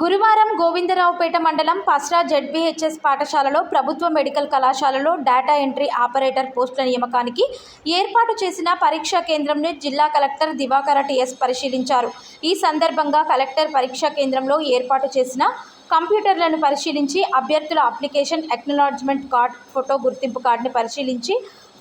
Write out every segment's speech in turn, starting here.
గురువారం గోవిందరావుపేట మండలం పస్రా జెడ్బీహెచ్ఎస్ పాఠశాలలో ప్రభుత్వ మెడికల్ కళాశాలలో డేటా ఎంట్రీ ఆపరేటర్ పోస్టుల నియామకానికి ఏర్పాటు చేసిన పరీక్షా కేంద్రంను జిల్లా కలెక్టర్ దివాకర టిఎస్ పరిశీలించారు. ఈ సందర్భంగా కలెక్టర్ పరీక్షా కేంద్రంలో ఏర్పాటు చేసిన కంప్యూటర్లను పరిశీలించి అభ్యర్థుల అప్లికేషన్ ఎక్నాలజ్మెంట్ కార్డ్ ఫోటో గుర్తింపు కార్డుని పరిశీలించి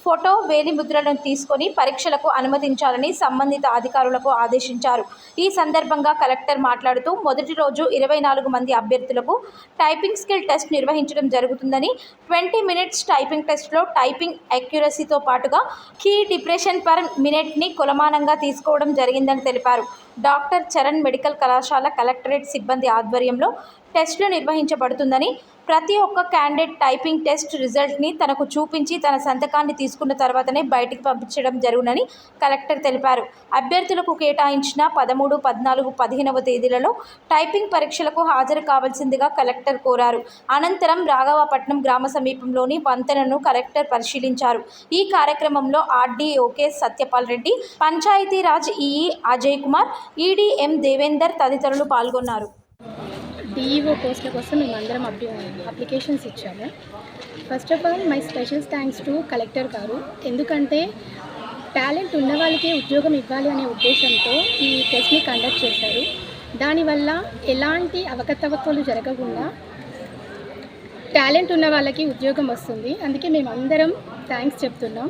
ఫోటో వేలిముద్రలను తీసుకొని పరీక్షలకు అనుమతించాలని సంబంధిత అధికారులకు ఆదేశించారు. ఈ సందర్భంగా కలెక్టర్ మాట్లాడుతూ మొదటి రోజు ఇరవై నాలుగు మంది అభ్యర్థులకు టైపింగ్ స్కిల్ టెస్ట్ నిర్వహించడం జరుగుతుందని ట్వంటీ మినిట్స్ టైపింగ్ టెస్ట్లో టైపింగ్ అక్యురసీతో పాటుగా కీ డిప్రెషన్ పర్ మినిట్ని కొలమానంగా తీసుకోవడం జరిగిందని తెలిపారు. డాక్టర్ చరణ్ మెడికల్ కళాశాల కలెక్టరేట్ సిబ్బంది ఆధ్వర్యంలో టెస్టులు నిర్వహించబడుతుందని ప్రతి ఒక్క క్యాండిడేట్ టైపింగ్ టెస్ట్ రిజల్ట్ని తనకు చూపించి తన సంతకాన్ని తీసుకున్న తర్వాతనే బయటికి పంపించడం జరుగునని కలెక్టర్ తెలిపారు. అభ్యర్థులకు కేటాయించిన పదమూడు పద్నాలుగు పదిహేనవ తేదీలలో టైపింగ్ పరీక్షలకు హాజరు కావాల్సిందిగా కలెక్టర్ కోరారు. అనంతరం రాఘవపట్నం గ్రామ సమీపంలోని వంతెనను కలెక్టర్ పరిశీలించారు. ఈ కార్యక్రమంలో ఆర్డీఓకే Satyapal Reddy Panchayati Raj EE Ajay Kumar ED M Devender తదితరులు పాల్గొన్నారు. డిఈఓ పోస్టుల కోసం మేము అందరం అప్లి అప్లికేషన్స్ ఇచ్చాము. First of all my special thanks to collector garu. ఎందుకంటే టాలెంట్ ఉన్న వాళ్ళకే ఉద్యోగం ఇవ్వాలి అనే ఉద్దేశంతో ఈ టెస్ట్ని కండక్ట్ చేశారు. దానివల్ల ఎలాంటి అవకతవకలు జరగకుండా టాలెంట్ ఉన్న వాళ్ళకి ఉద్యోగం వస్తుంది. అందుకే మేము అందరం థ్యాంక్స్ చెప్తున్నాం.